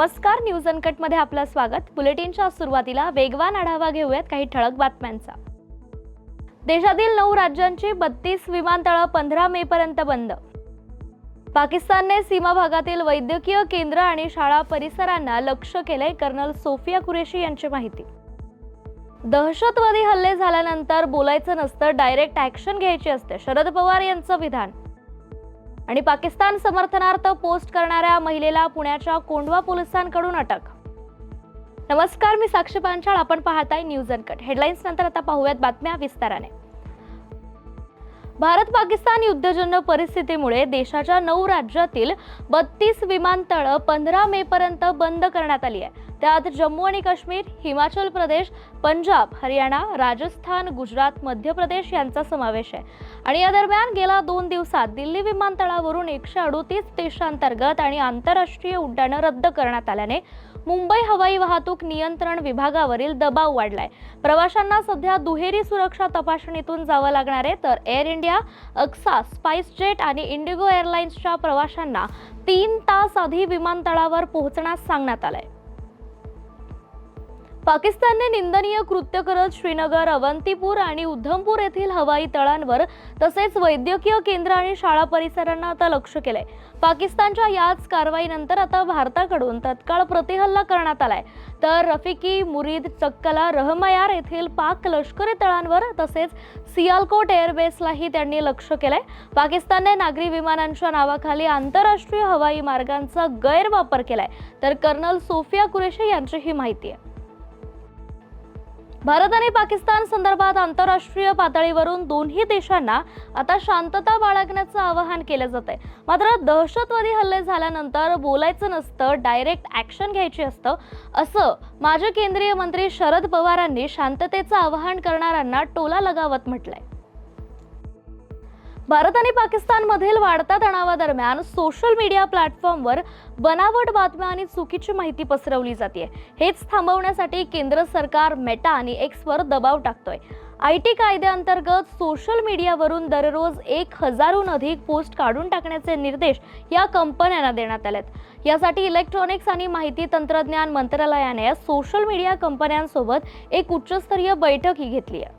नमस्कार न्यूज अनकटमध्ये आपलं स्वागत. बुलेटिनच्या सुरुवातीला वेगवान आढावा घेऊयात काही ठळक बातम्यांचा. देशातील नऊ राज्यांची बत्तीस विमानतळं पंधरा मे पर्यंत बंद. पाकिस्तानने सीमा भागातील वैद्यकीय केंद्र आणि शाळा परिसरांना लक्ष केलंय कर्नल सोफिया कुरेशी यांची माहिती. दहशतवादी हल्ले झाल्यानंतर बोलायचं नसतं डायरेक्ट ऍक्शन घ्यायची असते शरद पवार यांचं विधान. आणि पाकिस्तान समर्थनार्थ पोस्ट करणाऱ्या महिलेला पुण्याच्या कोंढवा पोलिसांकडून अटक. नमस्कार मी साक्षी पांचाळ. आपण पाहताय न्यूज अनकट. हेडलाईन्स नंतर आता पाहूयात बातम्या विस्ताराने. भारत पाकिस्तान युद्धजन्य परिस्थितीमुळे देशाच्या नऊ राज्यातील बत्तीस विमानतळं पंधरा मे पर्यंत बंद करण्यात आली आहे. त्यात जम्मू आणि काश्मीर हिमाचल प्रदेश पंजाब हरियाणा राजस्थान गुजरात मध्य प्रदेश यांचा समावेश आहे. आणि या दरम्यान गेल्या दोन दिवसात दिल्ली विमानतळावरून एकशे अडोतीस देशांतर्गत आणि आंतरराष्ट्रीय उड्डाणं रद्द करण्यात आल्याने मुंबई हवाई वाहतूक नियंत्रण विभागावरील दबाव वाढलाय. प्रवाशांना सध्या दुहेरी सुरक्षा तपासणीतून जावं लागणार आहे. तर एअर इंडिया अक्सा स्पाइसजेट आणि इंडिगो एअरलाइन्सच्या प्रवाशांना तीन तास आधी विमानतळावर पोहोचण्यास सांगण्यात आलंय. पाकिस्तानने निंदनीय कृत्य करत श्रीनगर अवंतीपूर आणि उधमपूर येथील हवाई तळांवर तसेच वैद्यकीय केंद्र आणि शाळा परिसरांना आता लक्ष केलंय. पाकिस्तानच्या याच कारवाईनंतर आता भारताकडून तत्काळ प्रतिहल्ला करण्यात आलाय. तर रफिकी मुरीद चक्कला रहमयार येथील पाक लष्करी तळांवर तसेच सियालकोट एअरबेसलाही त्यांनी लक्ष केलंय. पाकिस्तानने नागरी विमानांच्या नावाखाली आंतरराष्ट्रीय हवाई मार्गांचा गैरवापर केलाय. तर कर्नल सोफिया कुरेशी यांची ही माहिती आहे. भारत आणि पाकिस्तान संदर्भात आंतरराष्ट्रीय पातळीवरून दोन्ही देशांना आता शांतता बाळगण्याचं आवाहन केलं जात आहे. मात्र दहशतवादी हल्ले झाल्यानंतर बोलायचं नसतं डायरेक्ट ॲक्शन घ्यायची असतं असं माजी केंद्रीय मंत्री शरद पवारांनी शांततेचं आवाहन करणाऱ्यांना टोला लगावत म्हटलंय. भारत आणि पाकिस्तानमधील वाढत्या तणावादरम्यान सोशल मीडिया प्लॅटफॉर्मवर बनावट बातम्या आणि चुकीची माहिती पसरवली जाते हेच थांबवण्यासाठी केंद्र सरकार मेटा आणि एक्सवर दबाव टाकतोय. आय टी कायद्याअंतर्गत सोशल मीडियावरून दररोज एक हजारहून अधिक पोस्ट काढून टाकण्याचे निर्देश या कंपन्यांना देण्यात आलेत. यासाठी इलेक्ट्रॉनिक्स आणि माहिती तंत्रज्ञान मंत्रालयाने सोशल मीडिया कंपन्यांसोबत एक उच्चस्तरीय बैठकही घेतली आहे.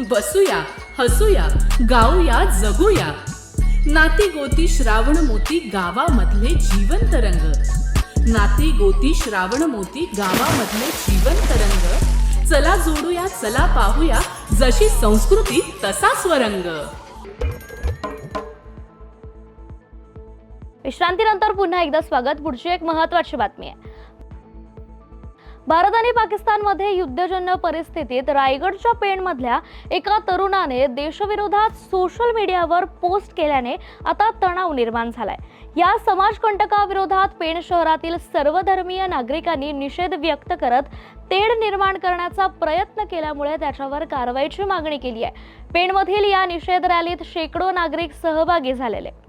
बसूया हसूया गाऊया जगूया. नाती गोती श्रावण मोती गावामधले जीवन रंग. नाती गोती श्रावण मोती गावामधले जिवंत रंग. चला जोडूया चला पाहूया जशी संस्कृती तसा स्वरंग. विश्रांतीनंतर पुन्हा एकदा स्वागत. पुढची एक महत्वाची बातमी आहे. भारत आणि पाकिस्तानमध्ये युद्धजन्य परिस्थितीत रायगडच्या पेणमधल्या एका तरुणाने देशविरोधात सोशल मीडियावर पोस्ट केल्याने आता तणाव निर्माण झालाय. या समाजकंटकाविरोधात पेण शहरातील सर्वधर्मीय नागरिकांनी निषेध व्यक्त करत तेढ निर्माण करण्याचा प्रयत्न केल्यामुळे त्याच्यावर कारवाईची मागणी केली आहे. पेणमधील या निषेध रॅलीत शेकडो नागरिक सहभागी झालेले.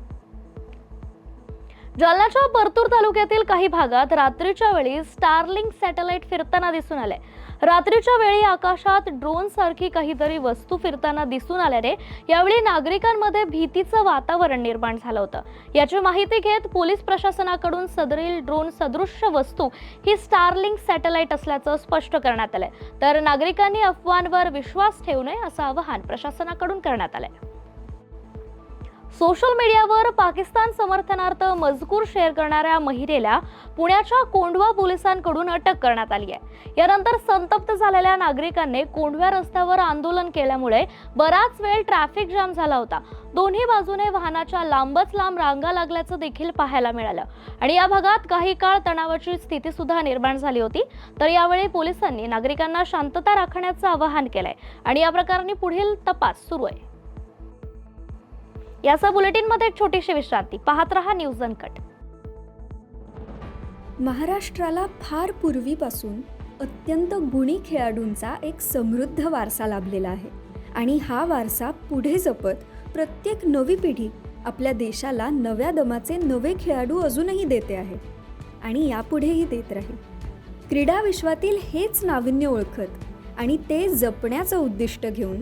जालन्याच्या परतूर तालुक्यातील काही भागात रात्रीच्या वेळी स्टारलिंग सॅटेलाइट फिरताना दिसून आले रात्रीच्या वेळी आकाशात ड्रोन सारखी काहीतरी वस्तू फिरताना दिसून आल्याने यावेळी नागरिकांमध्ये भीतीचं वातावरण निर्माण झालं होतं. याची माहिती घेत पोलीस प्रशासनाकडून सदरील ड्रोन सदृश्य वस्तू ही स्टारलिंग सॅटेलाइट असल्याचं स्पष्ट करण्यात आलंय. तर नागरिकांनी अफवांवर विश्वास ठेवू नये असं आवाहन प्रशासनाकडून करण्यात आलंय. सोशल मीडियावर पाकिस्तान समर्थनार्थ मजकूर शेअर करणाऱ्या महिलेला पुण्याच्या कोंढवा पोलिसांकडून अटक करण्यात आली आहे. यानंतर संतप्त झालेल्या नागरिकांनी कोंढव्या रस्त्यावर आंदोलन केल्यामुळे बराच वेळ ट्रॅफिक जाम झाला होता. दोन्ही बाजूने वाहनाच्या लांबच लांब रांगा लागल्याचं देखील पाहायला मिळालं. आणि या भागात काही काळ तणावाची स्थिती सुद्धा निर्माण झाली होती. तर यावेळी पोलिसांनी नागरिकांना शांतता राखण्याचं आवाहन केलंय. आणि या प्रकरणी पुढील तपास सुरू आहे. याचा बुलेटिनमध्ये एक छोटीशी विश्रांती. पाहत रहा न्यूज अनकट. महाराष्ट्राला फार पूर्वीपासून अत्यंत गुणी खेळाडूंचा एक समृद्ध वारसा लाभलेला आहे. आणि हा वारसा पुढे जपत प्रत्येक नवी पिढी आपल्या देशाला नव्या दमाचे नवे खेळाडू अजूनही देते आहे. आणि यापुढेही देत राहील. क्रीडा विश्वातील हेच नाविन्य ओळखत आणि ते जपण्याचं उद्दिष्ट घेऊन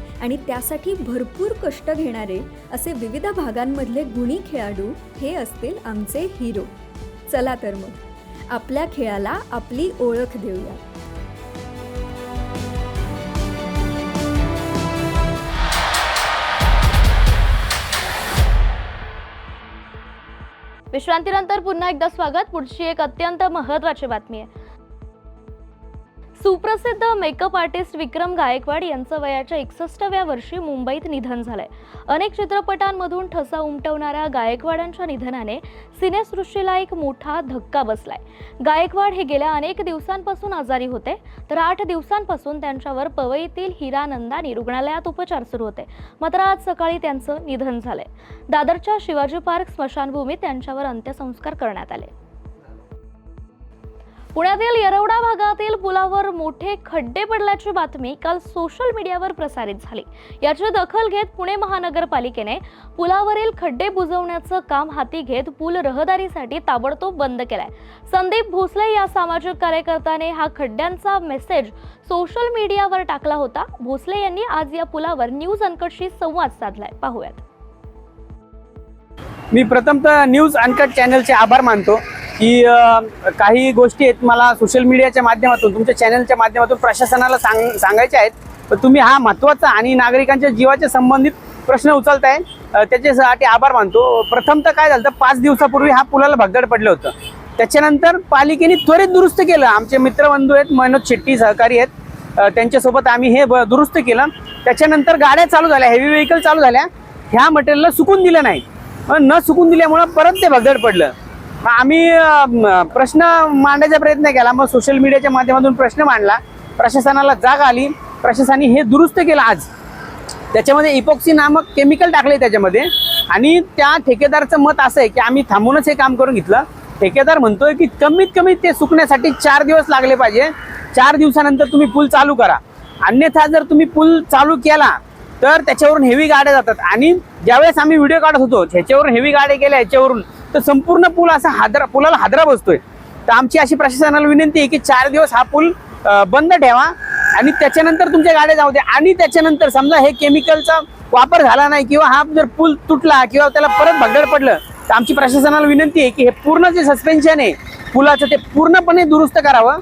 आणि त्यासाठी भरपूर कष्ट घेणारे असे विविध भागांमधले गुणी खेळाडू हे असतील आमचे हिरो चला तर मग आपल्या खेळाला आपली ओळख देऊया. विश्रांतीनंतर पुन्हा एकदा स्वागत. पुढची एक अत्यंत महत्वाची बातमी आहे. सुप्रसिद्ध मेकअप आर्टिस्ट विक्रम गायकवाड यांचं वयाच्या एकसष्टव्या वर्षी मुंबईत निधन झालंय. अनेक चित्रपटांमधून ठसा उमटवणाऱ्या गायकवाडांच्या निधनाने सिनेसृष्टीला एक मोठा धक्का बसलाय. गायकवाड हे गेल्या अनेक दिवसांपासून आजारी होते तर आठ दिवसांपासून त्यांच्यावर पवईतील हिरानंदानी रुग्णालयात उपचार सुरू होते. मात्र आज सकाळी त्यांचं निधन झालंय. दादरच्या शिवाजी पार्क स्मशानभूमीत त्यांच्यावर अंत्यसंस्कार करण्यात आले. पुण्यातील येरवडा भागातील पुलावर मोठे खड्डे पडल्याची बातमी काल सोशल मीडियावर प्रसारित झाली. याची दखल घेत पुणे महानगरपालिकेने पुलावरील खड्डे बुजवण्याचं काम हाती घेत पूल रहदारीसाठी ताबडतोब बंद केलाय. संदीप भोसले या सामाजिक कार्यकर्त्याने हा खड्ड्यांचा मेसेज सोशल मीडियावर टाकला होता. भोसले यांनी आज या पुलावर न्यूज अनकटशी संवाद साधलाय. पाहूयात. मी प्रथमतः न्यूज अनकट चॅनलचे आभार मानतो. की काही गोष्टी आहेत मला सोशल मीडियाच्या माध्यमातून तुमच्या चॅनलच्या माध्यमातून प्रशासनाला सांग सांगायच्या आहेत. पण तुम्ही हा महत्त्वाचा आणि नागरिकांच्या जीवाच्या संबंधित प्रश्न उचलताय त्याच्यासाठी आभार मानतो. प्रथमतः काय झालं तर पाच दिवसापूर्वी हा पुलाला भगदड पडलं होतं. त्याच्यानंतर पालिकेने त्वरित दुरुस्त केलं. आमचे मित्रबंधू आहेत मनोज शेट्टी सहकारी आहेत. त्यांच्यासोबत आम्ही हे दुरुस्त केलं. त्याच्यानंतर गाड्या चालू झाल्या हेवी व्हेकल चालू झाल्या. ह्या मटेरियलला सुकून दिलं नाही. न सुकून दिल्यामुळं परत ते भगदड पडलं. आम्ही प्रश्न मांडायचा प्रयत्न केला. मग सोशल मीडियाच्या माध्यमातून प्रश्न मांडला. प्रशासनाला जाग आली. प्रशासनाने हे दुरुस्त केलं आज. त्याच्यामध्ये इपॉक्सी नामक केमिकल टाकले त्याच्यामध्ये. आणि त्या ठेकेदारचं मत असं आहे की आम्ही थांबूनच हे काम करून घेतलं. ठेकेदार म्हणतोय की कमीत कमी ते सुकण्यासाठी चार दिवस लागले पाहिजे. चार दिवसानंतर तुम्ही पूल चालू करा. अन्यथा जर तुम्ही पूल चालू केला तर त्याच्यावरून हेवी गाड्या जातात. आणि ज्यावेळेस आम्ही व्हिडिओ काढत होतो ह्याच्यावरून हेवी गाड्या गेल्या ह्याच्यावरून तर संपूर्ण पूल असा हादरा पुलाला हादरा बसतोय. तर आमची अशी प्रशासनाला विनंती आहे की चार दिवस हा पूल बंद ठेवा आणि त्याच्यानंतर तुमच्या गाड्या जाऊ द्या. आणि त्याच्यानंतर समजा हे केमिकलचा वापर झाला नाही किंवा हा जर पूल तुटला किंवा त्याला परत भगदड पडलं तर आमची प्रशासनाला विनंती आहे की हे पूर्ण जे सस्पेन्शन आहे पुलाचं ते पूर्णपणे दुरुस्त करावं.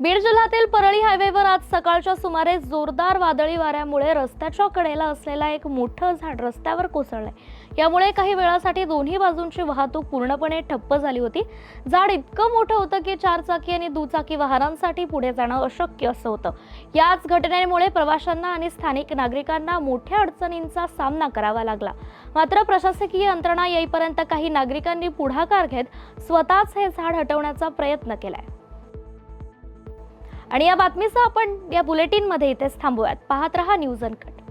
बीड जिल्ह्यातील परळी हायवेवर आज सकाळच्या सुमारे जोरदार वादळी वाऱ्यामुळे रस्त्याच्या कडेला असलेला एक मोठं झाड रस्त्यावर कोसळलंय. यामुळे काही वेळासाठी दोन्ही बाजूंची वाहतूक पूर्णपणे ठप्प झाली होती. झाड इतकं मोठं होतं की चारचाकी आणि दुचाकी वाहनांसाठी पुढे जाणं अशक्य असं होतं. याच घटनेमुळे प्रवाशांना आणि स्थानिक नागरिकांना मोठ्या अडचणींचा सामना करावा लागला. मात्र प्रशासकीय यंत्रणा येईपर्यंत काही नागरिकांनी पुढाकार घेत स्वतःच हे झाड हटवण्याचा प्रयत्न केलाय. आणि या बातमीसह आपण या बुलेटिनमध्ये इथेच थांबूयात. पाहत रहा न्यूज अनकट.